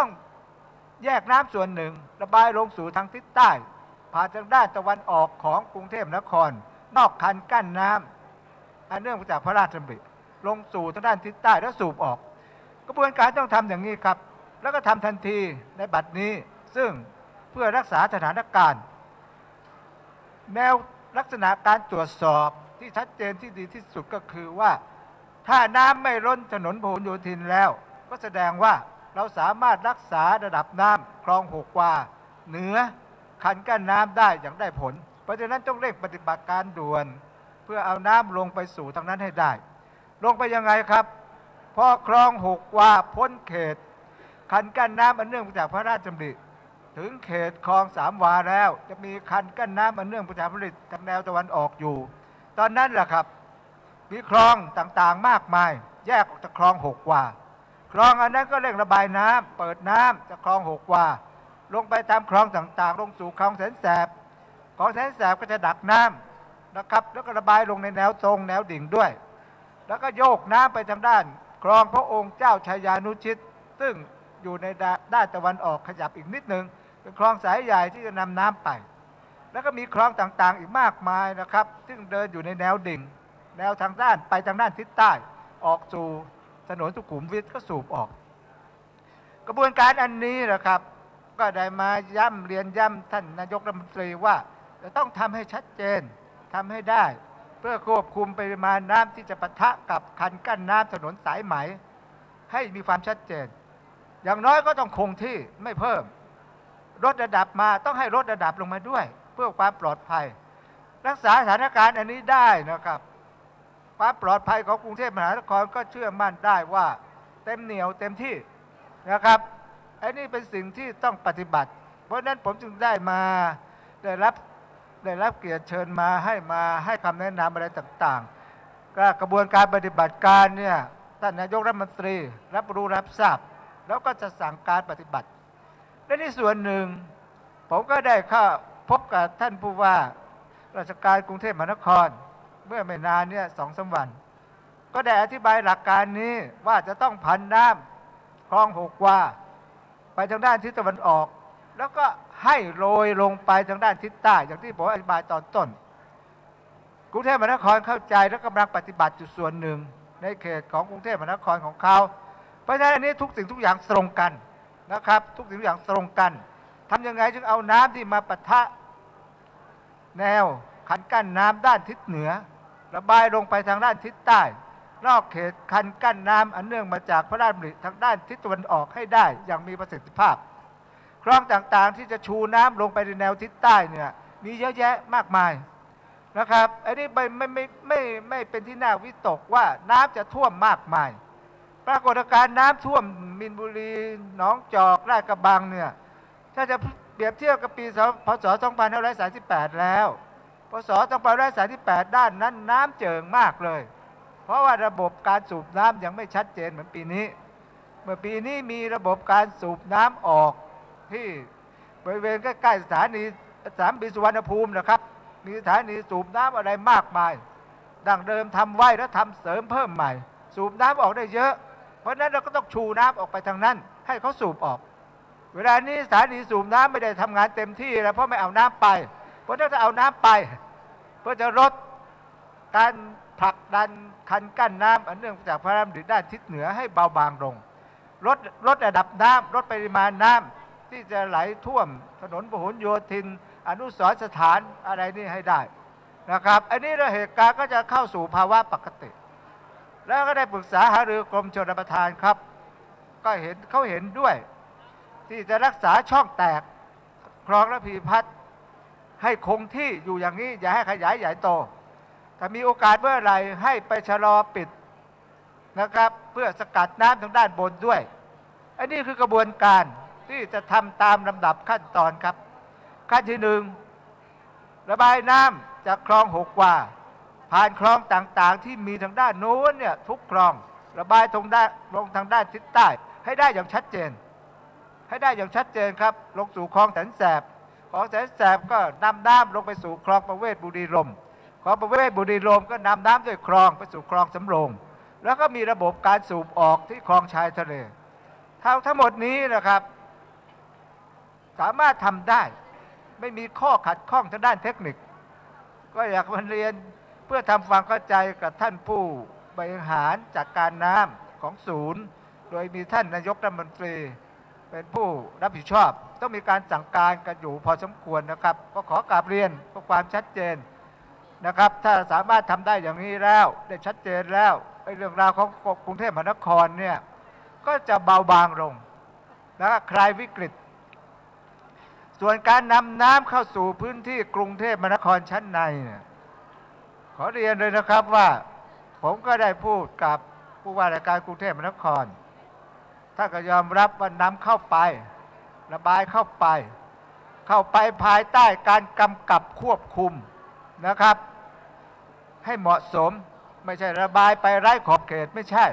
ต้องแยกน้ำส่วนหนึ่ง ระบายลงสู่ทางทิศใต้ ผ่านทางด้านตะวันออกของกรุงเทพนคร นอกคันกั้นน้ำอันเนื่องมาจากพระราชดำริลงสู่ทางด้านทิศใต้แล้วสูบออก กระบวนการต้องทำอย่างนี้ครับ แล้วก็ทำทันทีในบัดนี้ ซึ่งเพื่อรักษาสถานการณ์ แนวลักษณะการตรวจสอบที่ชัดเจนที่ดีที่สุดก็คือว่า ถ้าน้ำไม่ล้นถนนพหลโยธินแล้ว ก็แสดงว่า เราสามารถรักษาระดับน้ำคลองหกวาเหนือคันกั้นน้ำได้อย่างได้ผล เพราะฉะนั้นต้องเร่งปฏิบัติการด่วน เพื่อเอาน้ำลงไปสู่ทางนั้นให้ได้ ลงไปยังไงครับ พอคลองหกวาพ้นเขต คันกั้นน้ำอันเนื่องมาจากพระราชดำริถึงเขตคลองสามวาแล้ว จะมีคันกั้นน้ำอันเนื่องมาจากพระราชดำริทางแนวตะวันออกอยู่ ตอนนั้นแหละครับมีคลองต่างๆมากมาย แยกออกจากคลองหกวา คลองอันนั้นก็เร่งระบายน้ำเปิดน้ำจากคลองหกวาลงไปตามคลองต่างๆ ลงสู่คลองแสนแสบคลองแสนแสบก็จะดักน้ำนะครับ แล้วก็ระบายลงในแนวตรงแนวดิ่งด้วย แล้วก็โยกน้ำไปทางด้าน คลองพระองค์เจ้าชายานุชิต ซึ่งอยู่ในด้านตะวันออกขยับอีกนิดนึงเป็นคลองสายใหญ่ที่จะนำน้ำไป แล้วก็มีคลองต่างๆ อีกมากมายนะครับ ซึ่งเดินอยู่ในแนวดิ่ง แนวทางด้านไปทางด้านทิศใต้ออกสู่ ถนนสุขุมวิทก็สูบออก กระบวนการอันนี้นะครับ ก็ได้มาย้ำเรียนย้ำท่านนายกรัฐมนตรีว่าจะต้องทำให้ชัดเจนทำให้ได้ เพื่อควบคุมปริมาณน้ำที่จะปะทะกับคันกั้นน้ำถนนสายไหม ให้มีความชัดเจน อย่างน้อยก็ต้องคงที่ไม่เพิ่มลดระดับมาต้องให้ลดระดับลงมาด้วย เพื่อความปลอดภัย รักษาสถานการณ์อันนี้ได้นะครับ ความปลอดภัยของกรุงเทพมหานครก็เชื่อมั่นได้ว่าเต็มเหนียวเต็มที่นะครับไอ้นี่เป็นสิ่งที่ต้องปฏิบัติ เพราะฉะนั้นผมจึงได้มาได้รับได้รับเกียรติเชิญมาให้มาให้คำแนะนำอะไรต่างๆก็กระบวนการปฏิบัติการเนี่ยท่านนายกรัฐมนตรีรับรู้รับทราบ แล้วก็จะสั่งการปฏิบัติ และในส่วนหนึ่ง ผมก็ได้เข้าพบกับท่านผู้ว่าราชการกรุงเทพมหานคร เมื่อไม่นานเนี่ยสองสามวัน ก็ได้อธิบายหลักการนี้ว่าจะต้องพันน้ำคลองหกว่า ไปทางด้านทิศตะวันออก แล้วก็ให้โรยลงไปทางด้านทิศใต้อย่างที่ผมอธิบายตอนต้นกรุงเทพมหานครเข้าใจและกำลังปฏิบัติอยู่ส่วนหนึ่ง ในเขตของกรุงเทพมหานครของเขาเพราะฉะนั้นอันนี้ทุกสิ่งทุกอย่างตรงกันนะครับ ทุกสิ่งทุกอย่างตรงกันทำยังไงจึงเอาน้ำที่มาปะทะแนวคันกั้นน้ำด้านทิศเหนือ ระบายลงไปทางด้านทิศใต้ นอกเขตคันกั้นน้ำอันเนื่องมาจากพระราชดำริทางด้านทิศตะวันออกให้ได้อย่างมีประสิทธิภาพ คลองต่างๆที่จะชูน้ำลงไปในแนวทิศใต้เนี่ยมีเยอะแยะมากมายนะครับ อันนี้ไม่ไม่ไม่ไม่ไม่เป็นที่น่าวิตกว่าน้ำจะท่วมมากมาย ปรากฏการณ์น้ำท่วมมินบุรีหนองจอกราชกระบังเนี่ยถ้าจะเปรียบเทียบกับปีพศ 2538 แล้ว พศ2538ด้านนั้นน้ำเจิ่งมากเลย เพราะว่าระบบการสูบน้ำยังไม่ชัดเจนเหมือนปีนี้ เมื่อปีนี้มีระบบการสูบน้ำออกที่บริเวณใกล้ๆสถานีสามบินสุวรรณภูมินะครับ มีสถานีสูบน้ำอะไรมากมาย ดังเดิมทำไว้แล้วทำเสริมเพิ่มใหม่ สูบน้ำออกได้เยอะ เพราะนั้นเราก็ต้องชูน้ำออกไปทางนั้น ให้เขาสูบออก เวลานี้สถานีสูบน้ำไม่ได้ทำงานเต็มที่แล้วเพราะไม่เอาน้ำไป ราะถ้าจะเอาน้ำไป เพื่อจะลดการผลักดันคันกั้นน้ำอันเนื่องจากพระรามดิด้านทิศเหนือให้เบาบางลงลดลดระดับน้ำลดปริมาณน้ำที่จะไหลท่วมถนนพหลโยธิน อนุสรสถานอะไรนี่ให้ได้นะครับ อันนี้เราเหตุการณ์ก็จะเข้าสู่ภาวะปกติ แล้วก็ได้ปรึกษาหารือกรมชลประทานครับ ก็เห็นเขาเห็นด้วย ที่จะรักษาช่องแตกคลองระพีพัฒน์ ให้คงที่อยู่อย่างนี้ อย่าให้ขยายใหญ่โต ถ้ามีโอกาสเมื่อไหรให้ไปชะลอปิดนะครับ เพื่อสกัดน้ำทางด้านบนด้วย อันนี้คือกระบวนการที่จะทำตามลำดับขั้นตอนครับ ขั้นที่หนึ่งระบายน้ำจากคลองหกวาผ่านคลองต่างๆ ที่มีทางด้านโน้นเนี่ยทุกคลองระบายตรงด้านลงทางด้านทิศใต้ ให้ได้อย่างชัดเจน ให้ได้อย่างชัดเจนครับ ลงสู่คลองแสนแสบ คลองแสนแสบก็นำน้ำลงไปสู่คลองประเวศบุรีรมย์คลองประเวศบุรีรมก็นำน้ำด้วยคลองไปสู่คลองสำโรง แล้วก็มีระบบการสูบออกที่คลองชายทะเลทั้งทั้งหมดนี้นะครับ สามารถทำได้ ไม่มีข้อขัดข้องทางด้านเทคนิค ก็อยากมาเรียนเพื่อทำความเข้าใจกับท่านผู้บริหารจัดการน้ำของศูนย์ โดยมีท่านนายกรัฐมนตรีเป็นผู้รับผิดชอบ ต้องมีการสั่งการกันอยู่พอสมควรนะครับ ก็ขอกราบเรียนเพื่อความชัดเจนนะครับ ถ้าสามารถทำได้อย่างนี้แล้วได้ชัดเจนแล้วเรื่องราวของกรุงเทพมหานครเนี่ยก็จะเบาบางลงแล้วคลายวิกฤต ส่วนการนำน้ำเข้าสู่พื้นที่กรุงเทพมหานครชั้นในเนี่ยขอเรียนเลยนะครับว่าผมก็ได้พูดกับผู้ว่าราชการกรุงเทพมหานครถ้านก็ยอมรับว่าน้ำเข้าไป ระบายเข้าไป เข้าไปภายใต้การกำกับควบคุมนะครับ ให้เหมาะสมไม่ใช่ระบายไปไร้ขอบเขตไม่ใช่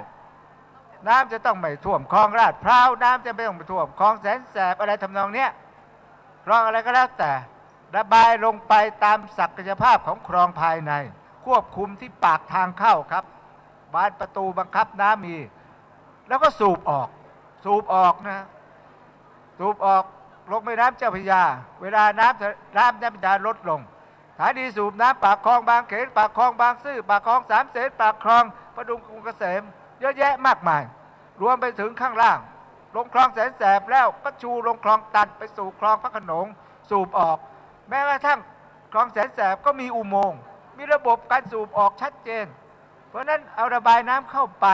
น้ำจะต้องไม่ท่วมคลองลาดพร้าวน้ำจะไม่ต้องไปท่วมคลองแสนแสบอะไรทำนองเนี้ยคลองอะไรก็แล้วแต่ ระบายลงไปตามศักยภาพของคลองภายใน ควบคุมที่ปากทางเข้าครับบานประตูบังคับน้ำมี แล้วก็สูบออก สูบออกนะ สูบออกลงแม่น้ำเจ้าพระยา เวลาน้ำน้ำเจ้าพระยาลดลงสถานีสูบน้ำปากคลองบางเขนปากคลองบางซื่อปากคลองสามเสนปากคลองประดุงกรุงเกษม เยอะแยะมากมาย รวมไปถึงข้างล่าง ลงคลองแสนแสบแล้วก็ชูลงคลองตันไปสู่คลองพระขนงสูบออก แม้กระทั่งคลองแสนแสบก็มีอุโมงค์มีระบบการสูบออกชัดเจน เพราะฉะนั้นเอาระบายน้ำเข้าไป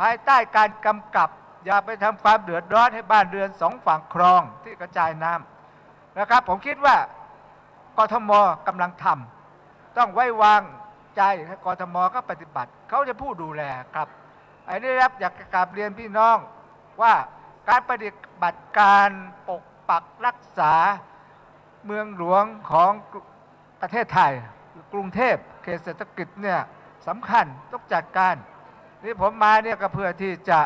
ภายใต้การกำกับ อย่าไปทำความเดือดร้อนให้บ้านเรือนสองฝั่งคลองที่กระจายน้ำนะครับ ผมคิดว่ากทมกำลังทำต้องไว้วางใจกทมก็ปฏิบัติ เขาจะผู้ดูแลครับไอ้นี่ครับอยากกราบเรียนพี่น้องว่าการปฏิบัติการปกปักรักษาเมืองหลวงของประเทศไทย กรุงเทพเขตเศรษฐกิจเนี่ยสำคัญต้องจัดการ นี่ผมมาเนี่ยก็เพื่อที่จะ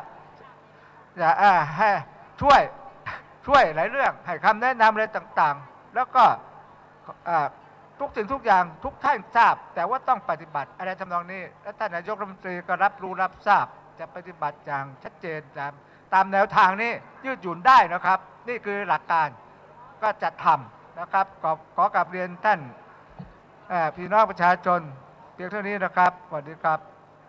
จะให้ช่วยช่วยหลายเรื่องให้คำแนะนำอะไรต่างๆ แล้วก็ทุกสิ่งทุกอย่างทุกท่านทราบ แต่ว่าต้องปฏิบัติอะไรทำนองนี้ และท่านนายกรัฐมนตรีก็รับรู้รับทราบ จะปฏิบัติอย่างชัดเจนตามตามแนวทางนี้ยืดหยุ่นได้นะครับ นี่คือหลักการก็จะทำนะครับขอขอกลับเรียนท่านพี่น้องประชาชน เพียงเท่านี้นะครับสวัสดีครับ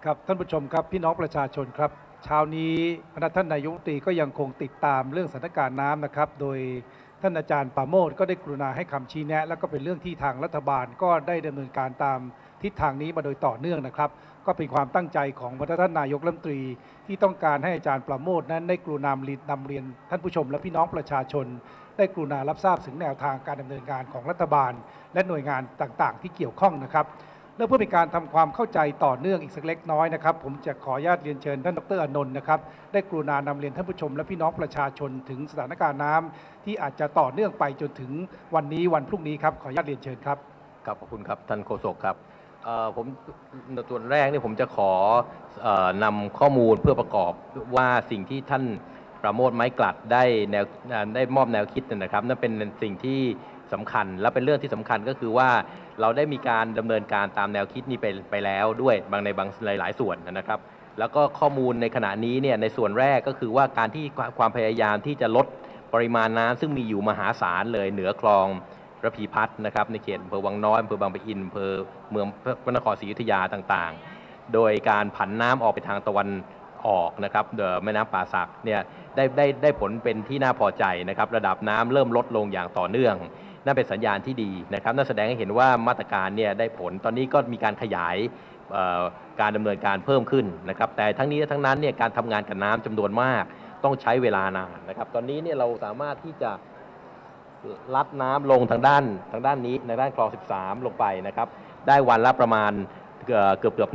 ครับท่านผู้ชมครับพี่น้องประชาชนครับ เช้านี้พนักท่านนายกตรีก็ยังคงติดตามเรื่องสถานการณ์น้ำนะครับ โดยท่านอาจารย์ปาโมทก็ได้กรุณาให้คำชี้แนะ แล้วก็เป็นเรื่องที่ทางรัฐบาลก็ได้ดำเนินการตามทิศทางนี้มาโดยต่อเนื่องนะครับ ก็เป็นความตั้งใจของพระท่านนายกรัฐมนตรี ที่ต้องการให้อาจารย์ปราโมทนั้นได้กรุณานำนำเรียนท่านผู้ชมและพี่น้องประชาชน ได้กรุณารับทราบถึงแนวทางการดำเนินงานของรัฐบาล และหน่วยงานต่างๆ ที่เกี่ยวข้องนะครับ และเพื่อเป็นการทำความเข้าใจต่อเนื่องอีกสักเล็กน้อยนะครับ ผมจะขออนุญาตเรียนเชิญท่านดรอนนท์นะครับ ได้กรุณานำเรียนท่านผู้ชม และพี่น้องประชาชนถึงสถานการณ์น้ำที่อาจจะต่อเนื่องไปจนถึงวันนี้วันพรุ่งนี้ครับขออนุญาตเรียนเชิญครับครับขอบคุณครับท่านโฆษกครับเอ่อผมส่วนแรกนี่ผมจะขอเออนำข้อมูลเพื่อประกอบว่าสิ่งที่ท่านประโมทไม้กลัดได้แนวได้มอบแนวคิดนะครับ นั่นเป็นสิ่งที่ สำคัญ และเป็นเรื่องที่สำคัญก็คือว่าเราได้มีการดำเนินการตามแนวคิดนี้ไปไปแล้วด้วยบางในบางหลายๆส่วนนะครับ แล้วก็ข้อมูลในขณะนี้เนี่ยในส่วนแรกก็คือว่าการที่ความพยายามที่จะลดปริมาณน้ำซึ่งมีอยู่มหาศาลเลยเหนือคลองระพีพัฒน์นะครับในเขตอำเภอวังน้อยอำเภอบางปะอินอำเภอเมืองพระนครศรีอยุธยาต่างๆ โดยการผันน้ำออกไปทางตะวันออกนะครับเดอแม่น้ำป่าสักเนี่ยได้ได้ได้ผลเป็นที่น่าพอใจนะครับ ระดับน้ำเริ่มลดลงอย่างต่อเนื่อง นั่นเป็นสัญญาณที่ดีนะครับนั่นแสดงให้เห็นว่ามาตรการเนี่ยได้ผลตอนนี้ก็มีการขยายการดำเนินการเพิ่มขึ้นนะครับแต่ทั้งนี้และทั้งนั้นเนี่ยการทำงานกับน้ำจำนวนมาก ต้องใช้เวลานานนะครับ ตอนนี้เนี่ยเราสามารถที่จะลัดน้ำลงทางด้านทางด้านนี้ในด้านคลอง 13 ลงไปนะครับ ได้วันละประมาณ เกือบเกือบ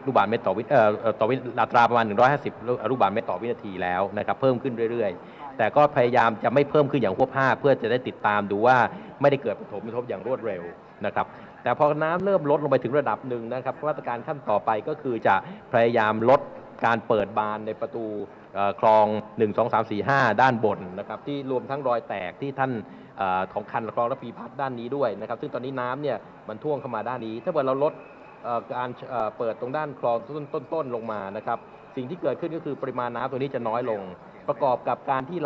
150 ลูกบาศก์เมตรต่อวิเอ่อต่อวิอัตราประมาณ 150 ลูกบาศก์เมตรต่อวินาทีแล้วนะครับเพิ่มขึ้นเรื่อย ๆ แต่ก็พยายามจะไม่เพิ่มขึ้นอย่างควบห้าเพื่อจะได้ติดตามดูว่าไม่ได้เกิดผลกระทบอย่างรวดเร็วนะครับแต่พอน้ำเริ่มลดลงไปถึงระดับหนึ่งนะครับมาตรการขั้นต่อไปก็คือจะพยายามลดการเปิดบานในประตูคลอง 1 2 3 4 5 ด้านบนนะครับที่รวมทั้งรอยแตกที่ท่านอของคันคลองระพีพัฒด้านนี้ด้วยนะครับซึ่งตอนนี้น้ำเนี่ยมันท่วมเข้ามาด้านนี้ ถ้าเกิดเราลด การเปิดตรงด้านคลองต้นต้นๆลงมานะครับ สิ่งที่เกิดขึ้นก็คือปริมาณน้ำตัวนี้จะน้อยลง ประกอบกับการที่